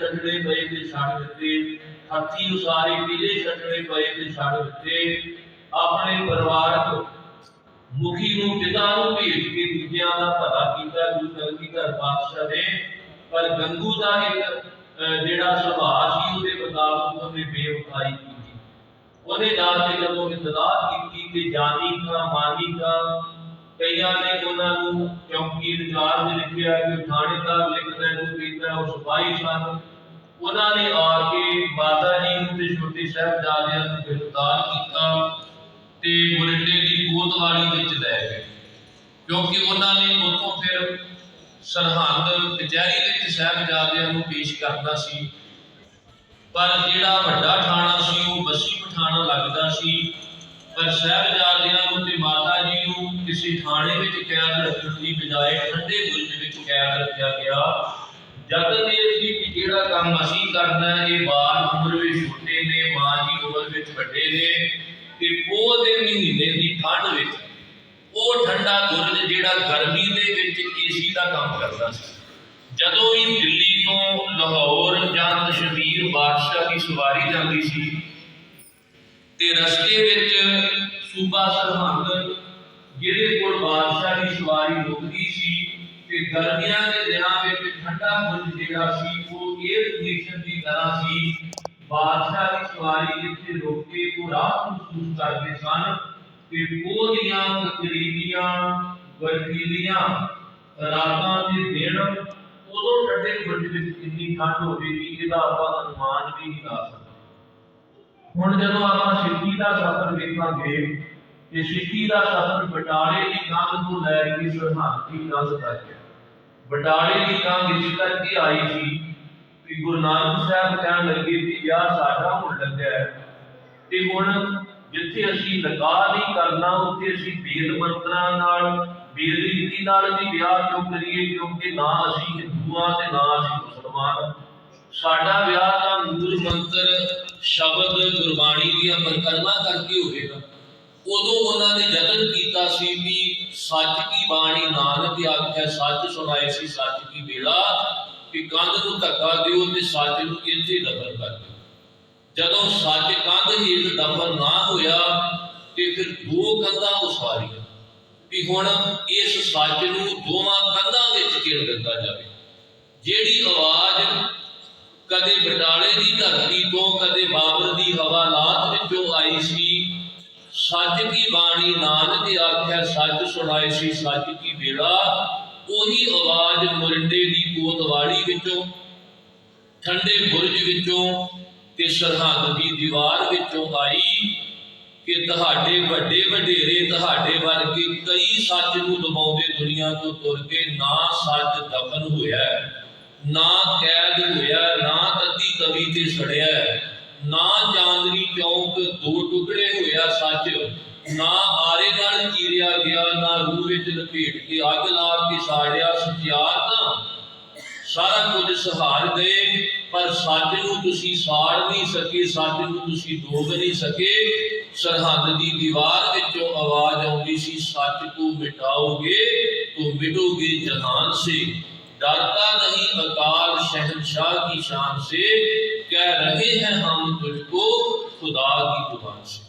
ਛੱਡਣੇ ਪਏ ਤੇ ਛੱਡ ਦਿੱਤੇ। ਹੱਥੀ ਉਸਾਰੇ ਪੀਲੇ ਛੱਡਣੇ ਪਏ ਤੇ ਛੱਡ ਦਿੱਤੇ। ਆਪਣੇ ਪਰਿਵਾਰਕ ਮੁਖੀ ਨੂੰ ਪਿਤਾ ਨੂੰ ਭੇਜ ਕੇ ਦੂਜਿਆਂ ਦਾ ਭਲਾ ਕੀਤਾ ਗੁਰੂ ਕਲਗੀਧਰ ਪਾਤਸ਼ਾਹ ਨੇ ਪਰ ਗੰਗੂ ਦਾ ਇੱਕ ਅਹ, ਜਿਹੜਾ ਸੁਭਾਅ ਸੀ ਉਹਦੇ ਮੁਤਾਬਕ ਉਹਨੇ ਬੇਵਫਾਈ ਕੀਤੀ। ਉਹਨੇ ਜਾ ਕੇ ਜਦੋਂ ਇਤਲਾਹ ਕੀਤੀ ਕਿ ਜਾਨੀ ਕਾ ਮਾਨੀ ਕਾ ਕਈਆਂ ਨੇ ਉਹਨਾਂ ਨੂੰ ਚੌਕੀ ਇੰਚਾਰਜ ਲਿਖਿਆ ਕਿ ਥਾਣੇਦਾਰ ਲਿਖਦਾ ਨੂੰ ਕੀਤਾ ਉਹ ਸਿਪਾਹੀ ਸਨ। ਉਹਨਾਂ ਨੇ ਆ ਕੇ ਮਾਤਾ ਜੀ ਨੂੰ ਤੇ ਛੋਟੇ ਸਾਹਿਬਜ਼ਾਦਿਆਂ ਨੂੰ ਗ੍ਰਿਫਤਾਰ ਕੀਤਾ ਤੇ ਮੁਰੰਡੇ ਦੀ ਕੋਤਵਾਲੀ ਵਿੱਚ ਲੈ ਗਏ। ਕਿਉਂਕਿ ਉਹਨਾਂ ਨੇ ਉੱਥੋਂ ਫਿਰ ਸਰਹੰਦ, ਕਚਹਿਰੀ ਵਿੱਚ ਸਾਹਿਬਜ਼ਾਦਿਆਂ ਨੂੰ ਪੇਸ਼ ਕਰਨਾ ਸੀ। ਪਰ ਜਿਹੜਾ ਵੱਡਾ ਥਾਣਾ ਸੀ, ਉਹ ਬੱਸੀ ਪਠਾਣਾ ਲੱਗਦਾ ਸੀ। ਪਰ ਸਾਹਿਬਜ਼ਾਦਿਆਂ ਨੂੰ ਤੇ ਮਾਤਾ ਜੀ ਨੂੰ ਕਿਸੇ ਥਾਣੇ ਵਿੱਚ ਕੈਦ ਰੱਖਣ ਦੀ ਬਜਾਏ ਠੰਡੇ ਬੁਰਜ ਵਿੱਚ ਕੈਦ ਰੱਖਿਆ ਗਿਆ। ਜਦ ਦੇ ਸੀ ਕਿ ਜਿਹੜਾ ਕੰਮ ਅਸੀਂ ਕਰਨਾ, ਇਹ ਬਾਲ ਉਮਰ ਵਿੱਚ ਛੋਟੇ ਨੇ, ਮਾਂ ਦੀ ਉਮਰ ਵਿੱਚ ਵੱਡੇ ਨੇ, ਤੇ ਪੋਹ ਦੇ ਮਹੀਨੇ ਦੀ ਠੰਡ ਵਿੱਚ ਉਹ ਠੰਡਾ ਗੁਰਜ ਜਿਹੜਾ ਗਰਮੀ ਦੇ ਵਿੱਚ ਏਸੀ ਦਾ ਕੰਮ ਕਰਦਾ ਸੀ। ਜਦੋਂ ਵੀ ਦਿੱਲੀ ਤੋਂ ਲਾਹੌਰ ਜਾਂ ਕਸ਼ਮੀਰ ਬਾਦਸ਼ਾਹ ਦੀ ਸਵਾਰੀ ਜਾਂਦੀ ਸੀ ਤੇ ਰਸਤੇ ਵਿੱਚ ਸੂਬਾ ਸਰਹੰਦ ਜਿਹਦੇ ਕੋਲ ਬਾਦਸ਼ਾਹ ਦੀ ਸਵਾਰੀ ਰੁਕਦੀ ਸੀ ਤੇ ਗਰਮੀਆਂ ਦੇ ਦਿਨਾਂ ਵਿੱਚ ਠੰਡਾ ਬੁਰਜ ਜਿਹੜਾ ਸੀ, ਉਹ 에ਅਰ ਕੰਡੀਸ਼ਨ ਦੀ ਤਰ੍ਹਾਂ ਸੀ। ਬਾਦਸ਼ਾਹ ਦੀ ਸਵਾਰੀ ਇੱਥੇ ਰੁਕ ਕੇ ਉਹ ਰਾਤ ਮਹਿਸੂਸ ਕਰਦੇ ਸਨ ਕਿ ਉਹ ਦੀਆਂ ਤਕਰੀਬੀਆਂ ਬਰਫੀਲੀਆਂ ਰਾਤਾਂ ਦੇ ਦਿਨ ਉਦੋਂ ਠੰਡੇ ਬੁਰਜ ਵਿੱਚ ਕਿੰਨੀ ਠੰਡ ਹੋਵੇਗੀ ਇਹਦਾ ਆਪਾਂ ਅਨੁਮਾਨ ਵੀ ਨਹੀਂ ਲਾ ਸਕਦੇ। ਹੁਣ ਜਦੋਂ ਆਪਾਂ ਸਿੱਖੀ ਦਾ ਸਫ਼ਰ ਵੇਖਾਂਗੇ ਕਿ ਸਿੱਖੀ ਦਾ ਸਫ਼ਰ ਬਟਾਲੇ ਦੀ ਕੰਧ ਤੋਂ ਲੈ ਕੇ ਸਰਹੰਦ ਦੀ ਕੰਧ ਤੱਕ ਹੈ। ਬਟਾਲੇ ਦੀ ਕੰਧ ਇਸ ਕਰਕੇ ਆਈ ਸੀ ਕਿ ਗੁਰੂ ਨਾਨਕ ਸਾਹਿਬ ਕਹਿਣ ਲੱਗੇ ਕਿ ਵਿਆਹ ਸਾਡਾ ਹੋਣ ਲੱਗਾ ਤੇ ਹੁਣ ਜਿੱਥੇ ਅਸੀਂ ਲਗਾ ਨਹੀਂ ਕਰਨਾ, ਉੱਥੇ ਅਸੀਂ ਵੇਦ ਮੰਤਰਾਂ ਨਾਲ, ਵੇਦ ਰੀਤੀ ਨਾਲ ਵੀ ਵਿਆਹ ਕਿਉਂ ਕਰੀਏ ਕਿਉਂਕਿ ਨਾ ਅਸੀਂ ਹਿੰਦੂਆਂ ਤੇ ਨਾ ਅਸੀਂ ਮੁਸਲਮਾਨ। ਸਾਡਾ ਵਿਆਹ ਦਾ ਮੂਲ ਮੰਤਰ, ਸ਼ਬਦ, ਗੁਰਬਾਣੀ ਦੀਆਂ ਪ੍ਰਕਰਮਾਂ ਕਰਕੇ ਹੋਵੇਗਾ। ਉਦੋਂ ਉਹਨਾਂ ਨੇ ਯਤਨ ਕੀਤਾ ਸੀ ਵੀ ਸੱਚ ਕੀ ਬਾਣੀ, ਨਾਨਕ ਆਖਿਆ ਸੱਚ ਸੁਣਾਏ ਸੀ, ਸੱਚ ਕੀ ਵੇਲਾ ਕਿ ਕੰਧ ਨੂੰ ਧੱਕਾ ਦਿਓ ਤੇ ਸੱਚ ਨੂੰ ਇੱਥੇ ਦਫਨ ਕਰ ਦਿਓ। ਜਦੋਂ ਸੱਚ ਕੰਧ ਹੇਠ ਦਫਨ ਨਾ ਹੋਇਆ ਤੇ ਫਿਰ ਦੋ ਕੰਧਾਂ ਉਸਾਰੀਆਂ ਵੀ ਹੁਣ ਇਸ ਸੱਚ ਨੂੰ ਦੋਵਾਂ ਕੰਧਾਂ ਵਿੱਚ ਕਿਰ ਦਿੱਤਾ ਜਾਵੇ। ਜਿਹੜੀ ਆਵਾਜ਼ ਕਦੇ ਬਟਾਲੇ ਦੀ ਧਰਤੀ ਤੋਂ, ਕਦੇ ਬਾਬਰ ਦੀ ਹਵਾਲਾਤ ਵਿੱਚੋਂ ਆਈ ਸੀ। ਸੱਚ ਕੀ ਬਾਣੀ ਨਾਨਕ ਆਖਿਆ, ਸੱਚ ਸੁਣਾਏ ਸੀ ਸੱਚ ਕੀ ਵੇਲਾ। ਉਹੀ ਆਵਾਜ਼ ਮੁਰੰਡੇ ਦੀ ਕੋਤਵਾਲੀ ਵਿੱਚੋਂ, ਠੰਡੇ ਬੁਰਜ ਵਿੱਚੋਂ ਤੇ ਸਰਹੰਦ ਦੀ ਦੀਵਾਰ ਵਿੱਚੋਂ ਆਈ ਕਿ ਤੁਹਾਡੇ ਵੱਡੇ ਵਡੇਰੇ, ਤੁਹਾਡੇ ਵਰਗੇ ਕਈ ਸੱਚ ਨੂੰ ਦਬਾਉਂਦੇ ਦੁਨੀਆ ਤੋਂ ਤੁਰ ਕੇ ਨਾ ਸੱਚ ਦਫਨ ਹੋਇਆ, ਨਾ ਕੈਦ ਹੋਇਆ, ਨਾ ਤਵੀ ਤੇ ਸੜਿਆ ਨਾ ਜਾਂਦਰੀ ਚੌਂਕ ਦੋ ਟੁਕੜੇ ਹੋਇਆ ਸੱਚ। ਨਾ ਆਰੇ ਨਾਲ ਚੀਰਿਆ ਗਿਆ, ਨਾ ਰੂਹ ਵਿੱਚ ਲਪੇਟ ਕੇ ਅੱਗ ਲਾ ਕੇ ਸਾੜਿਆ ਸਚਿਆਰ ਤਾਂ। ਸਾਰਾ ਕੁਝ ਸਹਾਰ ਗਏ, ਪਰ ਸੱਚ ਨੂੰ ਤੁਸੀਂ ਸਾੜ ਨਹੀਂ ਸਕੇ, ਸੱਚ ਨੂੰ ਤੁਸੀਂ ਡੋਬ ਨਹੀਂ ਸਕੇ। ਸਰਹੰਦ ਦੀ ਦੀਵਾਰ ਵਿੱਚੋਂ ਆਵਾਜ਼ ਆਉਂਦੀ ਸੀ, ਸੱਚ ਨੂੰ ਮਿਟਾਓਗੇ, ਤੋ ਮਿਟੋਗੇ ਜਹਾਨ ਸੇ। ਡਰਦਾ ਨਹੀਂ ਅਕਾਲ शहनशाह की शान से कह रहे हैं हम तुझको खुदा की दुआ